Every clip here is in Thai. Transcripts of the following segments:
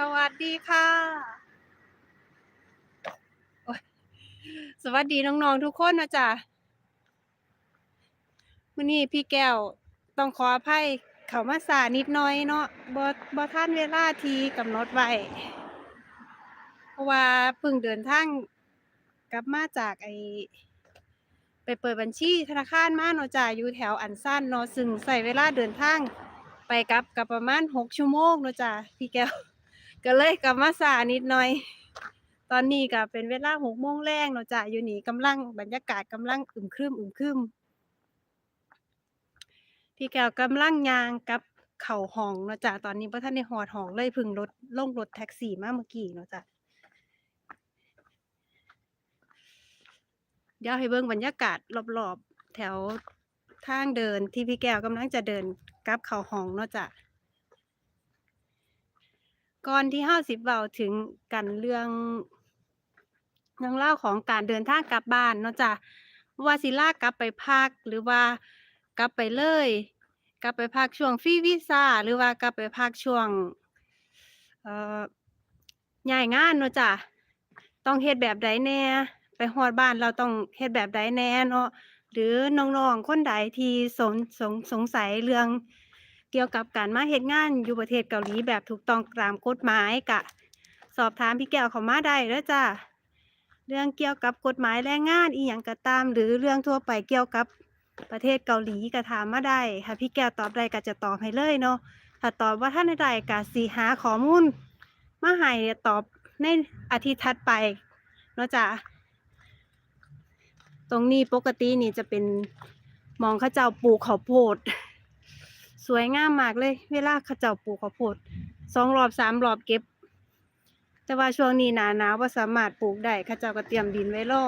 สวัสดีค่ะ สวัสดีน้องๆทุกคนนะจ๊ะมื้อนี้พี่แก้วต้องขออภัยเขามาสานิดหน่อยเนาะบ่บ่ทันเวลาทีกำหนดไว้เพราะว่าเพิ่งเดินทางกลับมาจากไอไปเปิดบัญชีธนาคารมาเนาะจ้ะอยู่แถวอันซันเนาะซึ่งใช้เวลาเดินทางไปกับก็ประมาณ6ชั่วโมงเนาะจ้ะพี่แก้ว ก็เลยกลับมาสานิดหน่อย ตอนนี้ก็เป็นเวลา6โมงแลงเนาะจ้ะอยู่นี่กำลังบรรยากาศกำลังอึมครึมอึมครึมพี่แก้วกำลังยางกับเข้าห้องเนาะจ้ะตอนนี้บ่ทันได้ฮอดห้องเลยพิ่งรถลงรถแท็กซี่มาเมื่อกี้เนาะจ้ะเดี๋ยวให้เบิ่งบรรยากาศรอบๆ แถวทางเดินที่พี่แก้วกำลังจะเดินกับเข้าห้องเนาะจ้ะ ก่อนที่เฮาสิเว้าถึงกันเรื่องเรื่องราวของการเดินทางกลับบ้านเนาะจ้ะว่าสิลากลับไปพักหรือว่ากลับไปเลย กลับไปพักช่วงฟรีวีซ่าหรือว่ากลับไปพักช่วงเอ่อย้ายงานเนาะจ้ะต้องเฮ็ดแบบใดแหน่ ไปฮอดบ้านเราต้องเฮ็ดแบบใดแหน่เนาะหรือน้องๆคนใดที่สนสงสงสัยเรื่อง เกี่ยวกับการมาเฮ็ดงานอยู่ประเทศเกาหลีแบบถูกต้องตามกฎหมายก็สอบถามพี่แก้วเขามาได้เด้อจ้ะเรื่องเกี่ยวกับกฎหมายแรงงานอิหยังก็ตาม หรือเรื่องทั่วไปเกี่ยวกับประเทศเกาหลีก็ถามมาได้ถ้าพี่แก้วตอบได้ก็จะตอบให้เลยเนาะถ้าตอบว่าท่านใดก็สิหาข้อมูลมาให้ตอบในอาทิตย์ถัดไปเนาะจ้ะตรงนี้ปกตินี่จะเป็นมองเขาเจ้าปลูกข้าวโพด สวยงามมากเลย เวลาเขาเจ้าปลูกข้าวโพดสองรอบสามรอบเก็บ แต่ว่าช่วงนี้หนาหนาวว่าสามารถปลูกได้เขาเจ้าก็เตรียมดินไว้รอ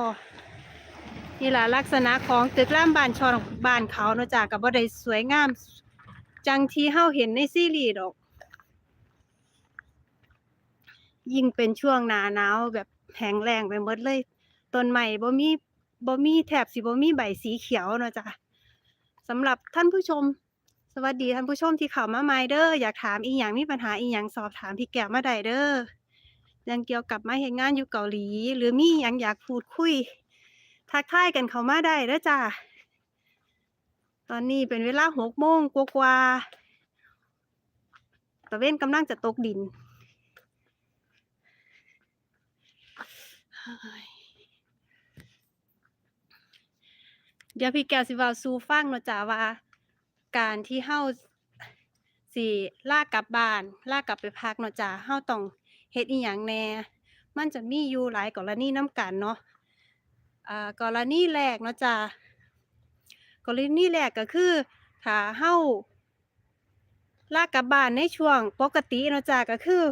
นี่ล่ะลักษณะของตึกร่ามบ้านชอนบ้านเขาเนาะจ้ะกับบ่ได้สวยงาม จังที่เฮาเห็นในซีรีส์ดอก ยิ่งเป็นช่วงหนาหนาวแบบแห้งแล้งไปหมดเลยต้นไม้บ่มีบ่มีแถบสิบ่มีใบสีเขียวเนาะจ้ะสำหรับท่านผู้ชม วัสดีท่านผู้ชมที่เข้ามาใหม่เด้ออยากถามอีหยังมีปัญหาอีหยังสอบถามพี่แก้วมาได้เด้อเรื่องเกี่ยวกับมาเฮ็ดงานอยู่เกาหลี หรือมีหยังอยากพูดคุย ทักทายกันเข้ามาได้เด้อจ้ะตอนนี้เป็นเวลา6โมงกว่าๆตะเว้นกำลังจะตกดินเดี๋ยวพี่แก้วสิว้าสู่ฟังเนาะจ้ะว่า การที่เฮาสิลากกลับบ้านลากกลับไปพักเนาะจ้ะเฮาต้องเฮ็ดอิหยังแน่มันจะมีอยู่หลายกรณีนำกันเนาะอ่ากรณีแรกเนาะจ้ะกรณีแรกก็คือถ้าเฮาลากกลับบ้านในช่วงปกติเนาะจ้ะก็คือ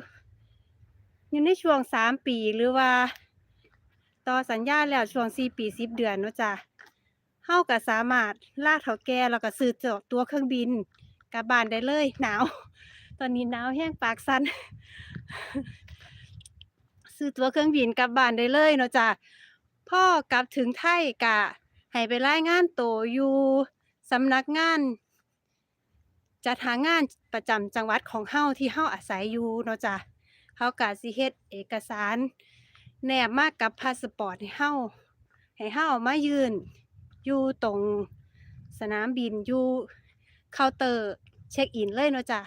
อยู่ในช่วงสามปีหรือว่า ต่อสัญญาแล้วช่วงสี่ปีสิบเดือนเนาะจ้ะ เฮาก็สามารถลากเฒ่าแก่แล้วก็ซื้อจองตั๋วเครื่องบินกลับบ้านได้เลย หนาว ตอนนี้หนาวแรงปากสั่นซื้อตัวเครื่องบินกลับบ้านได้เลยเนาะจ้ะพ่อกลับถึงไทยก็ให้ไปรายงานตัวอยู่สำนักงานจัดหางานประจำจังหวัดของเฮาที่เฮาอาศัยอยู่เนาะจ้ะเขาก็สิเฮ็ดเอกสาร แนบมากับพาสปอร์ตให้เฮาให้เฮาเอามายื่น อยู่ตรงสนามบินอยู่เคาน์เตอร์เช็คอินเลยเนาะจ้ะ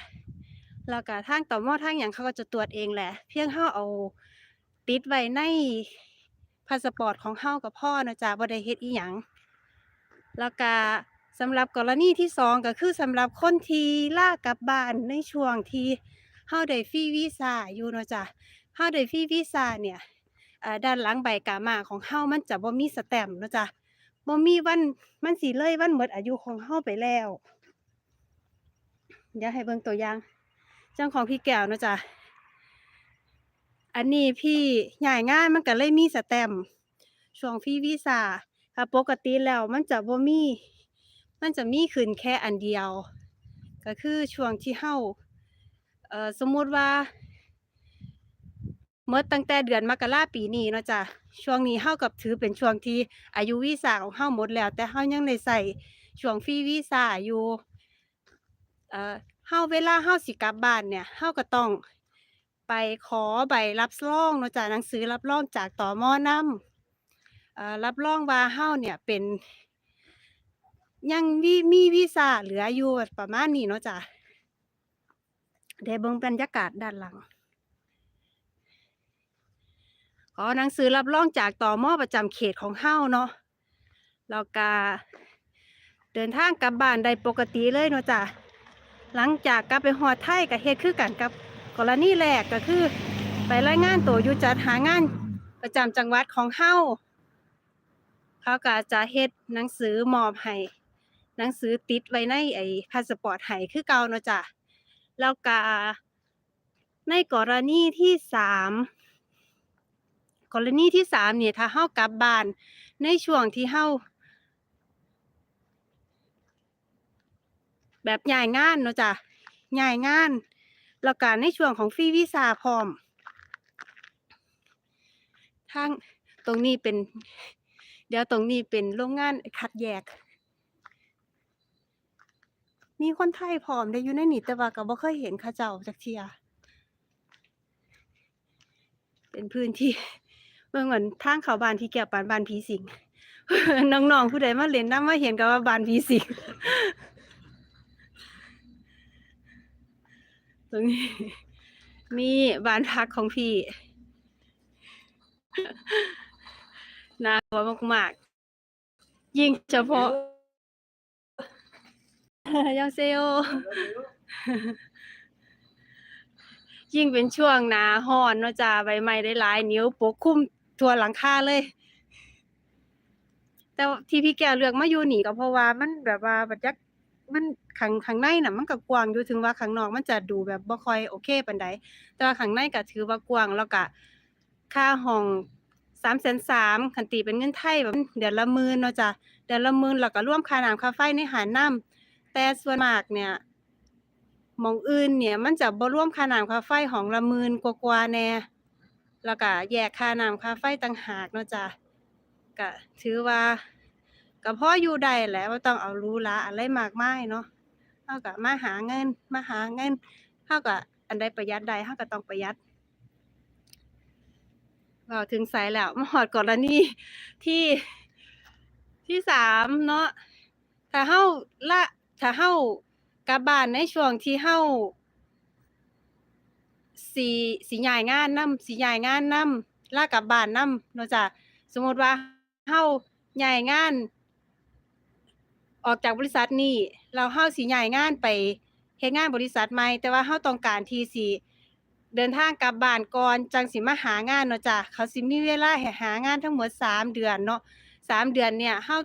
แล้วก็ทางต่อมอทางหยังเขาก็จะตรวจเองแหละ เพียงเฮาเอาติดไว้ในพาสปอร์ตของเฮาก็พอเนาะจ้ะบ่ได้เฮ็ดอีหยังแล้วก็สำหรับกรณีที่สองก็คือสำหรับคนที่ลากลับบ้านในช่วงที่เฮาได้ฟรีวีซ่าอยู่เนาะจ้ะเฮาได้ฟรีวีซ่าเนี่ยอ่อด้านหลังใบกามาของเฮามันจะบ่มีสแตมป์เนาะจ้ะ บ่มีวันมันสิเลยวันหมดอายุของเฮาไปแล้วเดี๋ยวให้เบิ่งตัวอย่างจังของพี่แก้วนะจ้ะอันนี้พี่ย้ายงานมันก็เลยมีสแตมช่วงฟรีวีซาถ้าปกติแล้วมันจะบ่มี มันจะมีขึ้นแค่อันเดียว ก็คือช่วงที่เฮาเอ่อสมมุติว่า หมดตั้งแต่เดือนมกราปีนี้เนาะจ้ะช่วงนี้เฮากับถือเป็นช่วงที่อายุวีซ่าของเฮาหมดแล้ว แต่เฮายังได้ใช้ช่วงฟรีวีซาอยู่เอ่อเฮาเวลาเฮาสิกลับบ้านเนี่ยเฮาก็ต้องไปขอใบรับรองเนาะจ้ะหนังสือรับรองจากตมนำเอ่อรับรองว่าเฮาเนี่ยเป็นยังมีมีวีซ่าเหลืออยู่ประมาณนี้เนาะจ้ะเดี๋ยวเบิ่งบรรยากาศด้านหลัง ขอหนังสือรับรองจากต่อมอประจำเขตของเฮาเนาะแล้วก็เดินทางกลับบ้านได้ปกติเลยเนาะจ้ะหลังจากกลับไปฮอดไทยก็เฮ็ดคือกันกับกรณีแรกก็คือ ไปรายงานตัวอยู่จัดหางานประจำจังหวัดของเฮาเขาก็จะเฮ็ดหนังสือมอบให้หนังสือติดไว้ในไอ้พาสปอร์ตให้คือเก่าเนาะจ้ะแล้วก็ในกรณีที่สาม กรณีที่สามเนี่ยถ้าเฮากลับบ้านในช่วงที่เฮาแบบย้ายงานเนาะจ้ะย้ายงานแล้วก็ในช่วงของฟรีวีซาพร้อมทางตรงนี้เป็น เดี๋ยวตรงนี้เป็นโรงงานคัดแยก มีคนไทยพร้อมได้อยู่ในนี่แต่ว่าก็บ่เคยเห็นเขาเจ้าจักเทียเป็นพื้นที่ เบิ่งเหมือนทางเขาบ้านพี่แก้วปานบ้านผีสิง น้องๆผู้ใดมาเล่นนำมาเห็นก็ว่าบ้านผีสิง ตรงนี้นี่บ้านพักของพี่น่ากลัวมากๆ ยิ่งเฉพาะยาเซโอยิ่งเป็นช่วงหนาร้อนเนาะจ้าใบไม้ได้หลาย นิ้วปกคลุม ทั่วหลังคาเลย แต่ที่พี่แก้วเลือกมาอยู่นี่ก็เพราะว่ามันแบบว่าบรรยากมันข้างข้างในน่ะ มันก็กว้างอยู่ถึงว่าข้างนอกมันจะดูแบบบ่ค่อยโอเคปานใดแต่ว่าข้างในก็ถือว่ากว้างแล้วก็ค่าห้อง330,000คันตีเป็นเงินไทยแบบเดือนละหมื่นเนาะจ้ะเดือนละหมื่นแล้วก็ร่วมค่าน้ำค่าไฟในหารน้ำแต่ส่วนมากเนี่ยมองอื่นเนี่ย มันจะบ่รวมค่าน้ำค่าไฟห้องละหมื่นกว่าๆแน่ แล้วก็แยกค่าน้ำค่าไฟต่างหากเนาะจ้ะก็ถือว่าก็พออยู่ได้แหละบ่ต้องเอารูหราอะไรมากมายเนาะเราก็มาหาเงินมาหาเงินเราก็อันใดประหยัดได้เราก็ต้องประหยัดเว้าถึงไสแล้วมาฮอดกรณีที่ที่สามเนาะถ้าเฮาละถ้าเฮากลับบ้านในช่วงที่เฮา สิสิย้ายงานนำสิย้ายงานนำลากลับบ้านนำเนาะจ้ะสมมุติว่าเฮาย้ายงาน ออกจากบริษัทนี้แล้วเฮาสิย้ายงานไปเฮ็ดงานบริษัทใหม่แต่ว่าเฮาต้องการที่สิเดินทางกลับบ้านก่อนจังสิมาหางานเนาะจ้ะเขาสิมีเวลาให้หางานทั้งหมด 3 เดือนเนาะ3เดือนเนี่ยเฮา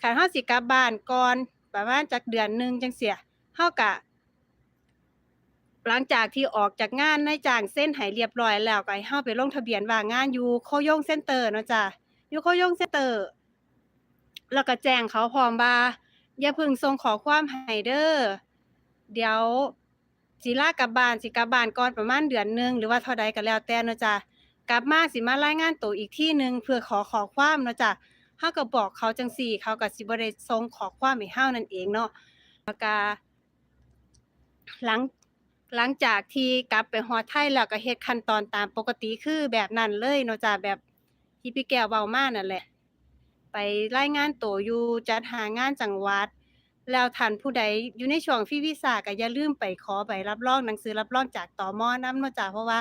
คันเฮาสิกลับบ้านก่อนประมาณจักเดือนหนึ่งจังซี้เฮาก็ หลังจากที่ออกจากงานนายจ้างเซ็นให้เรียบร้อยแล้วก็ให้เฮาไปลงทะเบียนว่างานอยู่โคโยงเซ็นเตอร์เนาะจ้ะอยู่โคโยงเซ็นเตอร์ แล้วก็แจ้งเขาพร้อมว่าอย่าเพึ่งส่งขอความให้เด้อเดี๋ยวสิลากลับบ้านสิกลับบ้านก่อนประมาณเดือนหนึ่งหรือว่าเท่าใดก็แล้วแต่เนาะจ้ะกลับมาสิมารายงานตัวอีกที่หนึ่งเพื่อขอขอความเนาะจ้ะเฮาก็บอกเขาจังซี้เขาก็สิบ่ได้ส่งขอความให้เฮานั่นเองเนาะแล้วก็หลัง หลังจากที่กลับไปฮอดไทยแล้วก็เฮ็ดขั้นตอนตามปกติคือแบบนั้นเลยเนาะจ้ะแบบที่พี่แก้วเว้ามานั่นแหละ ไปรายงานตัวอยู่จัดหางานจังหวัด แล้วท่านผู้ใดอยู่ในช่วงฟรีวีซาก็อย่าลืมไปขอใบรับรองหนังสือรับรองจากตมนำเนาะจ้ะเพราะว่า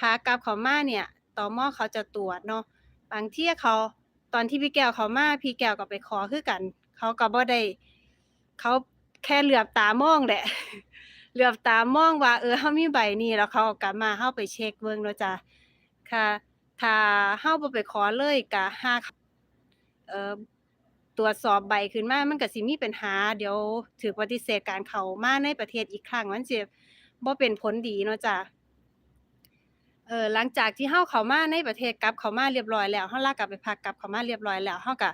ขากลับเขามาเนี่ยตมเขาจะตรวจเนาะบางเที่ยเขาตอนที่พี่แก้วเขามาพี่แก้วก็ไปขอคือกัน เขาก็บ่ได้เขาแค่เหลือบตามองแหละ เหลือบตามองว่า เออเรามีใบนี้แล้วเขาเอากลับมาเราไปเช็กเบิ่งเนาะจ้ะค่ะถ้าเราบ่ไปขอเลยก็หากเอ่อตรวจสอบใบขึ้นมา มันก็สิมีปัญหา เดี๋ยวถูกปฏิเสธการเข้ามาในประเทศอีกครั้งมันสิบ่เป็นผลดีเนาะจ้ะเออหลังจากที่เราเข้ามาในประเทศกลับเข้ามาเรียบร้อยแล้วเราลากลับไปพักกลับเข้ามาเรียบร้อยแล้วเราก็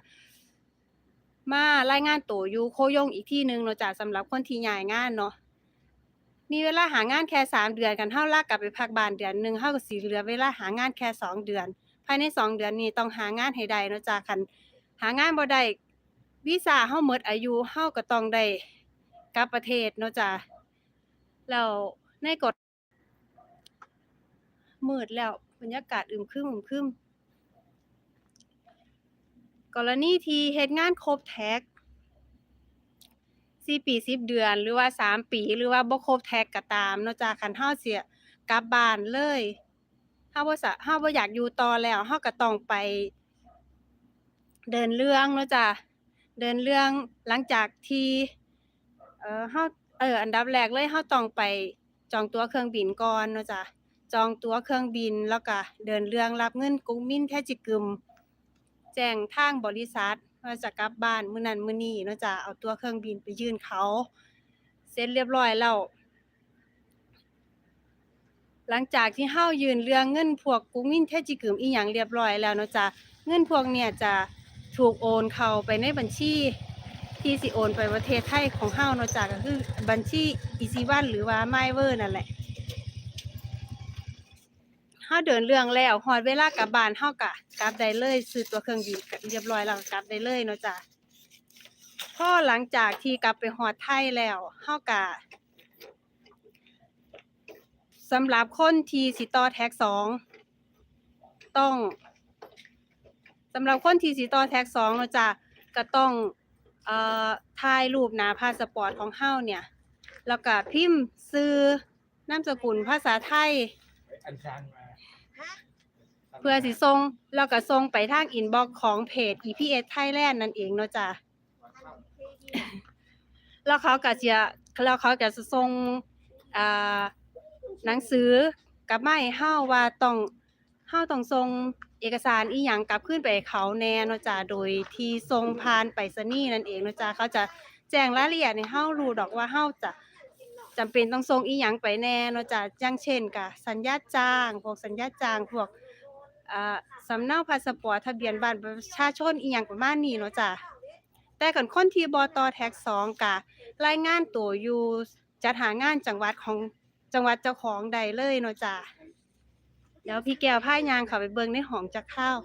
มารายงานตัวอยู่โคโยงอีกที่หนึ่งเนาะจ้ะสำหรับคนที่ย้ายงานเนาะ มีเวลาหางานแค่3เดือนคันเราลากลับไปพักบ้านเดือนหนึ่งเราก็สิเหลือเวลาหางานแค่2เดือน ภายใน2เดือนนี้ต้องหางานให้ได้เนาะจ้ะคันหางานบ่ได้วีซาเราหมดอายุเราก็ต้องได้กลับประเทศเนาะจ้ะแล้วในกฎมืดแล้วบรรยากาศอึมครึมอึมครึมกรณีที่เฮ็ดงานครบแท็ก 4ปี10เดือน หรือว่า3ปีหรือว่าบ่ครบแท็กก็ตามเนาะจ้ะคันเฮาสิกลับบ้านเลยเฮาบ่สะเฮาบ่อยากอยู่ต่อแล้วเฮาก็ต้องไป เดินเรื่องเนาะจ้ะเดินเรื่องหลังจากที่เอ่อเฮาเอออันดับแรกเลยเฮาต้องไปจองตั๋วเครื่องบินก่อนเนาะจ้ะจองตั๋วเครื่องบินแล้วก็เดินเรื่องรับเงินกรุงมินแทจิกึม แจ้งทางบริษัท ว่าจะกลับบ้านมื้อนั้นมื้อนี้เนาะจ้ะเอาตัวเครื่องบินไปยื่นเขา เสร็จเรียบร้อยแล้วหลังจากที่เฮายืนเรื่องเงินพวกกรุงมินแทจิกึมอีหยังเรียบร้อยแล้วเนาะจ้ะเงินพวกเนี่ยจะถูกโอนเข้าไปในบัญชีที่สิโอนไปประเทศไทยของเฮาเนาะจ้ะก็คือบัญชี Easy One หรือว่า MyWer นั่นแหละาเดินเรื่องแล้วฮอดเวลากลับบ้านเฮาก็กลับได้เลยซื้อตัวเครื่องบินเรียบร้อยแล้วกลับได้เลยเนาะจ้ะพอหลังจากที่กลับไปฮอดไทยแล้วเฮาก็สำหรับคนที่สิต่อแท็กสองต้องสำหรับคนที่สิต่อแท็กสองเนาะจ้ะก็ต้องเอ่อถ่ายรูปหน้าพาสปอร์ตของเฮาเนี่ย แล้วก็พิมพ์ชื่อนามสกุลภาษาไทยอันชันมา เพื่อสิส่งแล้วก็ส่งไปทางอินบ็อกซ์ของเพจ EPS Thailand นั่นเองเนาะจ้ะแล้วเขาก็จะแล้วเขาก็จะส่งอ่าหนังสือกลับมาให้เฮาว่าต้องเฮาต้องส่งเอกสารอีหยังกลับคืนไปให้เขาแน่เนาะจ้ะโดยที่ส่งผ่านไปรษณีย์นั่นเองเนาะจ้ะเขาจะแจ้งรายละเอียดให้เฮารู้ดอกว่าเฮาจะจำเป็นต้องส่งอีหยังไปแน่เนาะจ้ะอย่างเช่นก็สัญญาจ้าง พวกสัญญาจ้างพวก อ่าสำเนาพาสปอร์ตทะเบียนบ้านประชาชนอีหยังประมาณนี้เนาะจ้ะแต่คันคนที่บ่ต่อแท็ก2ก็รายงานตัวอยู่จัดหางานจังหวัดของจังหวัดเจ้าของใดเลยเนาะจ้ะเดี๋ยวพี่แก้วพายางเข้าไปเบิ่งในห้องจักข้าว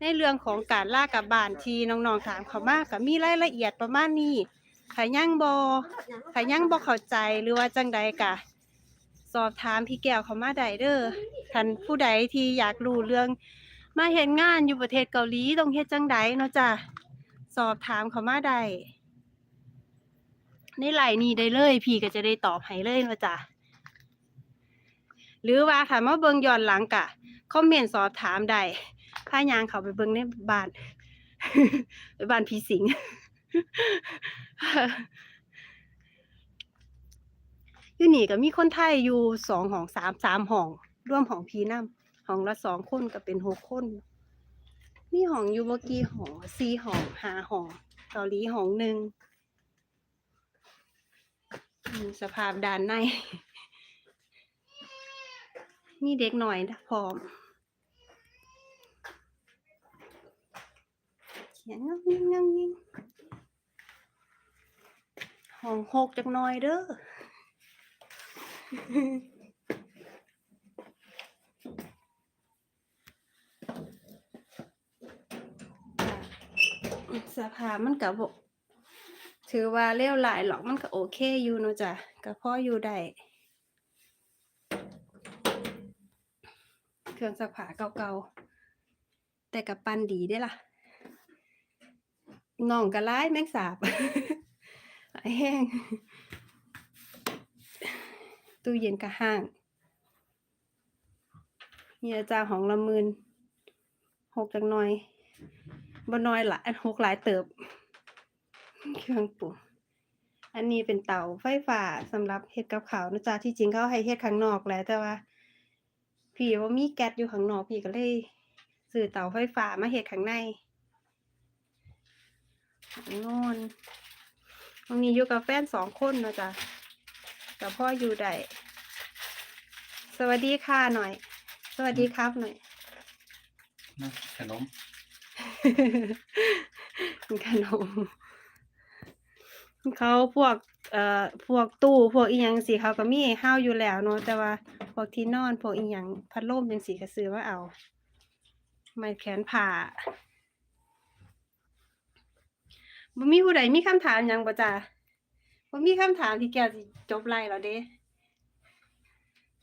ในเรื่องของการลากับบ้านที่น้องๆถามเขามาก็มีรายละเอียดประมาณนี้ใครยังบ่ใครยังบ่เข้าใจหรือว่าจังใดก็ สอบถามพี่แก้วเขามาได้เด้อท่านผู้ใดที่อยากรู้เรื่อง มาเฮ็ดงานอยู่ประเทศเกาหลีต้องเฮ็ดจังใดเนาะจ้ะสอบถามเขามาได้ในไลน์นี้ได้เลย พี่ก็จะได้ตอบให้เลยเนาะจ้ะหรือว่าถามาเบิ่งย้อนหลังกะคอมเมนต์สอบถามได้พายางเขาไปเบิ่งในบ้านไปบ้านพี่สิง อยู่นี่ก็มีคนไทยอยู่สองห้องสามสามห้องร่วมห้องพีน้ำห้องละสองคนก็เป็นหกคน มีห้องอยู่เมื่อกี้ห้องสี่ห้องห้าห้องเกาหลีห้องหนึ่งสภาพด้านใน มีเด็กหน่อยนะพร้อม เขียนงังยิงงังยิงห้องหกจักหน่อยเด้อ สภาพมันก็บ่ถือว่าเลี้ยวหลายหรอกมันก็โอเคอยู่เนาะจ้ะก็พ่ออยู่ได้เครื่องซักผ้าเก่าๆ แต่กับปันดีได้ล่ะน่องก็ร้ายแมงสาบแห้ง ตู้เย็นก็ห้างนี่อาจาของละหมืนหกจังหน่อยบน้อยหลายหกหลายเติบ เครื่องปรุงอันนี้เป็นเตาไฟฟ้าสำหรับเฮ็ดกับข้าวนะจ๊ะที่จริงเขาให้เฮ็ดข้างนอกแหละแต่ว่า พี่ว่ามีแก๊สอยู่ข้างนอกพี่ก็เลยซื้อเตาไฟฟ้ามาเฮ็ดข้างในงนอนตรงนี้อยู่กับแฟนสองคนนะจ๊ะ กับพ่ออยู่ได้สวัสดีค่ะหน่อย สวัสดีครับหน่อยนะขนมขนมเขาพวกเอ่อพวกตู้พวกอีหยังสิเขาก็มีให้เฮาอยู่แล้วเนาะแต่ว่าพวกที่นอนพวกอีหยังพัดลมจังซี่ก็ซื้อมาเอาไม้แขวนผ้าบ่มีผู้ใดมีคำถามหยังบ่จ้ะ บ่มีคำถามที่แกสิจบไลฟ์แล้วเด้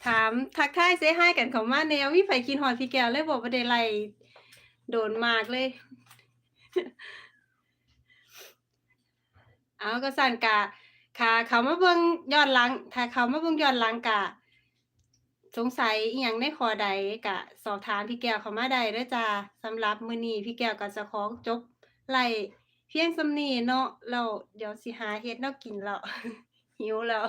ถามทักทายเซฮายกันเข้ามาแนวมีไผกินฮอดพี่แก้วเลยบ่บ่ได้ไล่โดนมากเลย เอาก็สั่นกะค่ะ เขามาเบิ่งย้อนหลัง ถ้าเขามาเบิ่งย้อนหลังกะ สงสัยอีหยังในข้อใดกะ สอบถามพี่แก้วเขามาได้เด้อจ้าสำหรับมื้อนี้พี่แก้วก็จะขอจบไล่ พียงสำนีเนาะแล้วเดี๋ยวสิหาเฮ็ดแนวกินแล้ว หิวแล้ว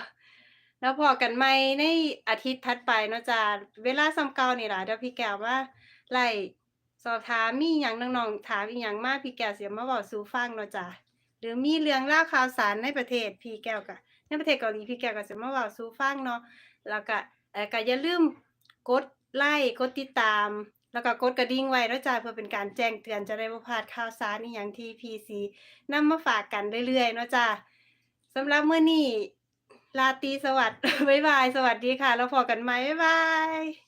แล้วพอกันใหมในอาทิตย์ถัดไปเนาะจ้าเวลาส่ำเก่านี่ล่ะเดี๋ยวพี่แก้วมาไล่สอบถามมีหยังน้องๆถามอีหยังมาพี่แก้วเสิมาเว้าสู่ฟังเนาะจ้าหรือมีเรื่องราข่าวสารในประเทศพี่แก้วก็ในประเทศเกาหลีพี่แก้วก็สิมาเว้าสู่ฟังเนาะแล้วก็เอ่อก็อย่าลืมกดไลค์กดติดตาม แล้วก็กดกระดิ่งไว้เนาะจ้าเพื่อเป็นการแจ้งเตือนจะได้บ่พลาดข่าวสารอีหยังที่พี่สินำมาฝากกันเรื่อยๆเนาะจ้าสำหรับมื้อนี้ลาตีสวัสดิ์บ๊ายบาย สวัสดีค่ะ แล้วพอกันใหม่บ๊ายบาย